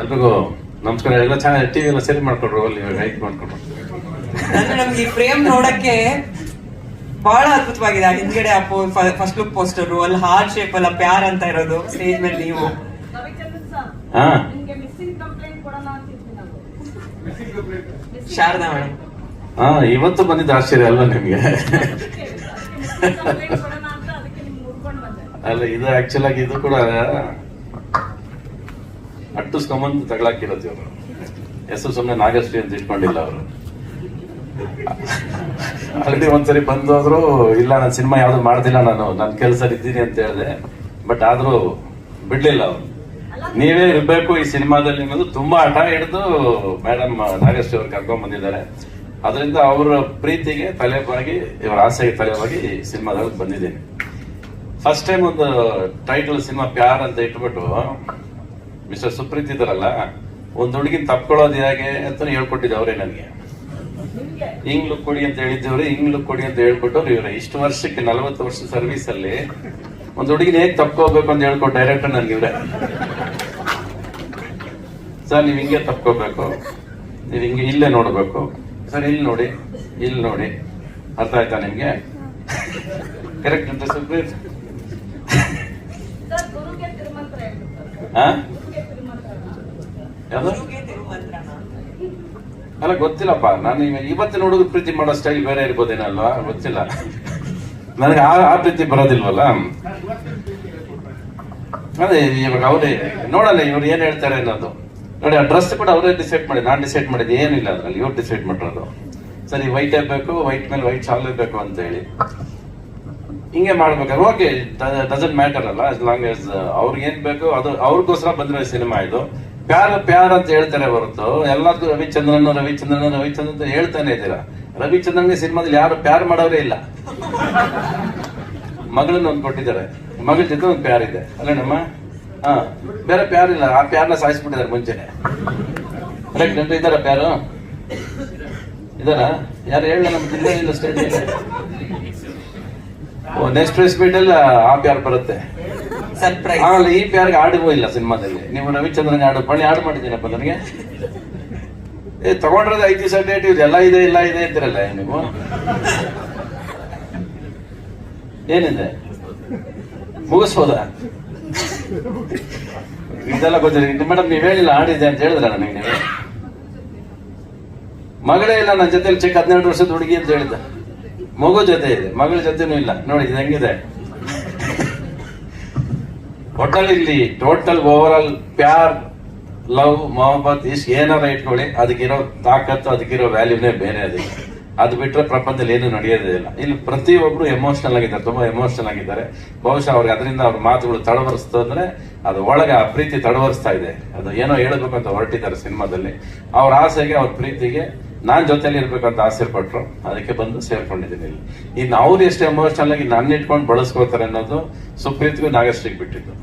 ಎಲ್ರಿಗೂ ನಮಸ್ಕಾರ. ಎಲ್ಲ ಚೆನ್ನಾಗಿ ಟಿವಿ ಎಲ್ಲ ಸರಿ ಮಾಡ್ಕೊಡ್ರು ಅಲ್ಲಿ ಲೈಕ್ ಮಾಡ್ಕೊಡ್ರು. ಅಂದ್ರೆ ನಮ್ಗೆ ಈ ಫ್ರೇಮ್ ನೋಡಕ್ಕೆ ಬಹಳ ಅದ್ಭುತವಾಗಿದೆ. ಆ ಹಿಂದ್ಗಡೆ ಆ ಫಸ್ಟ್ ಲುಕ್ ಪೋಸ್ಟರ್ ಅಲ್ಲಿ ಹಾರ್ಟ್ ಶೇಪ್ ಅಲ್ಲ ಪ್ಯಾರ್ ಅಂತ ಇರೋದು ಸ್ಟೇಜ್ ಮೇಲೆ ನೀವು. ಹಾ. ನಿಮ್ಗೆ ಮಿಸ್ಸಿಂಗ್ ಕಂಪ್ಲೇಂಟ್ ಕೊಡೋಣ ಅಂತಿದ್ವಿ ನಾವು. ಶಾರದಾ ಮೇಡಮ್. ಹಾ ಇವತ್ತು ಬಂದಿದ್ದ ಆಶ್ಚರ್ಯ ಅಲ್ವಾ ನಿಮ್ಗೆ? ಕಂಪ್ಲೇಂಟ್ ಕೊಡೋಣ ಅಂತ ಅದಕ್ಕೆ ನಿಮ್ಗೆ ಹುಡ್ಕೊಂಡು ಬಂದೆ. ಅಲ್ಲ ಇದು ಆಕ್ಚುಲ್ ಆಗಿ ಇದು ಕೂಡ ಅಟ್ಟಿಸ್ಕೊಂಬಂದು ತಗೊಳಕಿರೋದು ಅವರು ಹೆಸರು ಸುಮ್ಮನೆ ನಾಗಶ್ರೀ ಅಂತ ಇಟ್ಕೊಂಡಿಲ್ಲ ಅವರು. ಆಲ್ರೆಡಿ ಒಂದ್ಸರಿ ಬಂದು ಹೋದ್ರು ಇಲ್ಲ, ನಾನು ಸಿನಿಮಾ ಯಾವ್ದು ಮಾಡ್ದಿಲ್ಲ ನಾನು ನನ್ನ ಕೆಲಸ ಇದ್ದೀನಿ ಅಂತ ಹೇಳಿದೆ. ಬಟ್ ಆದ್ರೂ ಬಿಡ್ಲಿಲ್ಲ ಅವರು. ನೀವೇ ಇರಬೇಕು ಈ ಸಿನಿಮಾದಲ್ಲಿ ಅನ್ನೋದು ತುಂಬಾ ಹಠ ಹಿಡಿದು ಮೇಡಮ್ ನಾಗಶ್ರೀ ಅವ್ರು ಕರ್ಕೊಂಡ್ ಬಂದಿದ್ದಾರೆ. ಅದರಿಂದ ಅವರ ಪ್ರೀತಿಗೆ ತಲೆಬಾಗಿ, ಇವರ ಆಸೆಗೆ ತಲೆಬಾಗಿ ಈ ಸಿನಿಮಾದಲ್ಲಿ ಬಂದಿದ್ದೀನಿ. ಫಸ್ಟ್ ಟೈಮ್ ಒಂದು ಟೈಟಲ್ ಸಿನಿಮಾ ಪ್ಯಾರ್ ಅಂತ ಇಟ್ಬಿಟ್ಟು ಮಿಸ್ಟರ್ ಸುಪ್ರೀತ್ ಇದಾರಲ್ಲ ಒಂದು ಹುಡುಗಿ ತಪ್ಕೊಳ್ಳೋದು ಹೇಗೆ ಅಂತ ಹೇಳ್ಕೊಟ್ಟಿದ್ದೆ ಅವರೇ ನನಗೆ. ಹಿಂಗ್ ಲುಕ್ ಕೊಡಿ ಅಂತ ಹೇಳಿದ್ದವ್ರೆ ಹಿಂಗ್ ಲುಕ್ ಕೊಡಿ ಅಂತ ಹೇಳ್ಕೊಟ್ಟವ್ರು ಇವ್ರೆ. ಇಷ್ಟು ವರ್ಷಕ್ಕೆ ನಲವತ್ತು ವರ್ಷ ಸರ್ವಿಸ್ ಅಲ್ಲಿ ಒಂದು ಹುಡುಗಿನ ಹೇಗೆ ತಪ್ಕೋಬೇಕು ಅಂತ ಹೇಳ್ಕೊಟ್ಟು ಡೈರೆಕ್ಟರ್ ನನ್ಗೆ ಇವ್ರೆ. ಸರ್ ನೀವ್ ಹಿಂಗೆ ತಪ್ಕೋಬೇಕು. ನೀವ್ ಹಿಂಗೆ ಇಲ್ಲೇ ನೋಡ್ಬೇಕು. ಸರ್ ಇಲ್ಲಿ ನೋಡಿ ಇಲ್ಲಿ ನೋಡಿ. ಅರ್ಥ ಆಯ್ತಾ ನಿಮ್ಗೆ? ಕರೆಕ್ಟ್ ಅಂತ ಸುಪ್ರೀತ್ ಹಾ? ಅಲ್ಲ ಗೊತ್ತಿಲ್ಲಪ್ಪ. ನಾನು ಇವತ್ತು ಹುಡುಗ ಪ್ರೀತಿ ಮಾಡೋ ಸ್ಟೈಲ್ ಬೇರೆ ಇರ್ಬೋದೇನಲ್ವಾ? ಗೊತ್ತಿಲ್ಲ. ನನಗೆ ಆ ಆ ಪ್ರೀತಿ ಬರೋದಿಲ್ವಲ್ಲ? ಅದೇ ಇವಾಗ ಅವರೇ ನೋಡಲ್ಲ ಇವ್ರು ಏನ್ ಹೇಳ್ತಾರೆ ಅನ್ನೋದು. ನೋಡಿ ಆ ಡ್ರೆಸ್ ಕೂಡ ಅವರೇ ಡಿಸೈಡ್ ಮಾಡಿ ನಾನ್ ಡಿಸೈಡ್ ಮಾಡಿದ್ದು ಏನಿಲ್ಲ ಅದ್ರಲ್ಲಿ. ಇವ್ರು ಡಿಸೈಡ್ ಮಾಡಿರೋದು. ಸರಿ ವೈಟ್ ಬೇಕು ವೈಟ್ ಮೇಲೆ ವೈಟ್ ಶಾಲ್ ಬೇಕು ಅಂತ ಹೇಳಿ. ಹಿಂಗೆ ಮಾಡ್ಬೇಕಾದ್ರೆ ಓಕೆ ಡಸಂಟ್ ಮ್ಯಾಟರ್ ಅಲ್ಲ ಆಸ್ ಲಾಂಗ್ ಆಸ್ ಅವ್ರಿಗೆ ಏನ್ ಬೇಕು ಅದು ಅವ್ರಿಗೋಸ್ಕರ ಬಂದಿರೋ ಸಿನಿಮಾ ಇದು. ಪ್ಯಾರ್ ಪ್ಯಾರ್ ಅಂತ ಹೇಳ್ತಾರೆ ಹೊರತು. ಎಲ್ಲದಕ್ಕೂ ರವಿಚಂದ್ರನ್ ರವಿಚಂದ್ರನ್ ರವಿಚಂದ್ರನ್ ಅಂತ ಹೇಳ್ತಾನೆ ಇದ್ದೀರಾ? ರವಿಚಂದ್ರನ್ಗೆ ಸಿನಿಮಾದಲ್ಲಿ ಯಾರು ಪ್ಯಾರ್ ಮಾಡೋರೇ ಇಲ್ಲ. ಮಗಳನ್ನ ಒಂದು ಕೊಟ್ಟಿದ್ದಾರೆ. ಮಗಳ ಜೊತೆ ಒಂದು ಪ್ಯಾರ್ ಇದೆ. ಅಲ್ಲೇನಮ್ಮ ಹಾ, ಬೇರೆ ಪ್ಯಾರ್ ಇಲ್ಲ. ಆ ಪ್ಯಾರ್ನ ಸಾಯಿಸ್ಬಿಟ್ಟಿದ್ದಾರೆ ಮುಂಚೆನೆ. ಅಲ್ಲ ಇದಾರ ಪ್ಯಾರು? ಇದಾರ ಯಾರು ಹೇಳ ನಮ್ಮ ಜಿಲ್ಲೆ ಇಲ್ಲ ಸ್ಟೇಟ್ ಇಲ್ಲ ಓ ನೆಕ್ಸ್ಟ್ ಮೀಟ್ ಅಲ್ಲಿ ಆ ಪ್ಯಾರ್ ಬರುತ್ತೆ. ಸರ್ಪ್ರೈಸ್ ಆಮೇಲೆ ಈ ಪ್ಯಾರ್ಗೆ ಹಾಡಿಗೂ ಇಲ್ಲ ಸಿನಿಮಾದಲ್ಲಿ. ನೀವು ರವಿಚಂದ್ರನ್ ಆಡು ಪಣಿ ಹಾಡು ಮಾಡಿದ್ದೀನಪ್ಪ ನನಗೆ. ಏ ತಗೊಂಡ್ರದ್ದು ಐದು ದಿವಸ ಡೇಟ್ ಇದೆ ಎಲ್ಲ ಇದೆ, ಇಲ್ಲ ಇದೆ ಅಂತಿರಲ್ಲ ನೀವು? ಏನಿದೆ? ಮುಗಿಸ್ಬೋದ? ಇದೆಲ್ಲ ಗೊತ್ತಿಲ್ಲ. ಮೇಡಮ್, ನೀವ್ ಹೇಳಿಲ್ಲ, ಆಡಿದೆ ಅಂತ ಹೇಳಿದ್ರ ನನಗೆ ನೀವು? ಮಗಳೇ ಇಲ್ಲ ನನ್ನ ಜೊತೆಲಿ ಚಿಕ್ಕ ಹದಿನೆಂಟು ವರ್ಷದ ಹುಡುಗಿ ಅಂತ ಹೇಳಿದ್ದ. ಮಗು ಜೊತೆ ಇದೆ, ಮಗಳ ಜೊತೆನೂ ಇಲ್ಲ. ನೋಡಿ, ಇದು ಹೆಂಗಿದೆ? ಒಟ್ಟಲ್ಲಿ ಇಲ್ಲಿ ಟೋಟಲ್ ಓವರ್ ಆಲ್ ಪ್ಯಾರ್, ಲವ್, ಮೊಹಬ್ಬತ್ ಇಸ್ ಏನಾರ ಇಟ್ಕೊಳ್ಳಿ, ಅದಕ್ಕಿರೋ ತಾಕತ್ತು, ಅದಕ್ಕಿರೋ ವ್ಯಾಲ್ಯೂನೇ ಬೇರೆ ಅದಕ್ಕೆ ಅದು ಬಿಟ್ಟರೆ ಪ್ರಪಂಚದಲ್ಲಿ ಏನು ನಡೆಯೋದೇ ಇಲ್ಲ. ಇಲ್ಲಿ ಪ್ರತಿಯೊಬ್ಬರು ಎಮೋಷನಲ್ ಆಗಿದ್ದಾರೆ, ತುಂಬಾ ಎಮೋಷನಲ್ ಆಗಿದ್ದಾರೆ. ಬಹುಶಃ ಅವ್ರಿಗೆ ಅದರಿಂದ ಅವ್ರ ಮಾತುಗಳು ತಡವರಿಸ್ತು ಅಂದ್ರೆ ಅದು ಒಳಗೆ ಆ ಪ್ರೀತಿ ತಡವರಿಸ್ತಾ ಇದೆ. ಅದು ಏನೋ ಹೇಳಬೇಕು ಅಂತ ಹೊರಟಿದ್ದಾರೆ ಸಿನಿಮಾದಲ್ಲಿ. ಅವ್ರ ಆಸೆಗೆ ಅವ್ರ ಪ್ರೀತಿಗೆ ನಾನ್ ಜೊತೆಲಿ ಇರ್ಬೇಕು ಅಂತ ಆಸೆ ಪಟ್ರು, ಅದಕ್ಕೆ ಬಂದು ಸೇರ್ಕೊಂಡಿದ್ದೀನಿ ಇಲ್ಲಿ. ಇನ್ನು ಅವ್ರು ಎಷ್ಟು ಎಮೋಷನಲ್ ಆಗಿ ನನ್ನ ಇಟ್ಕೊಂಡು ಬಳಸ್ಕೋತಾರೆ ಅನ್ನೋದು ಸುಪ್ರೀತ್ಗೂ ನಾಗಶ್ರೀಗ್ ಬಿಟ್ಟಿದ್ದು.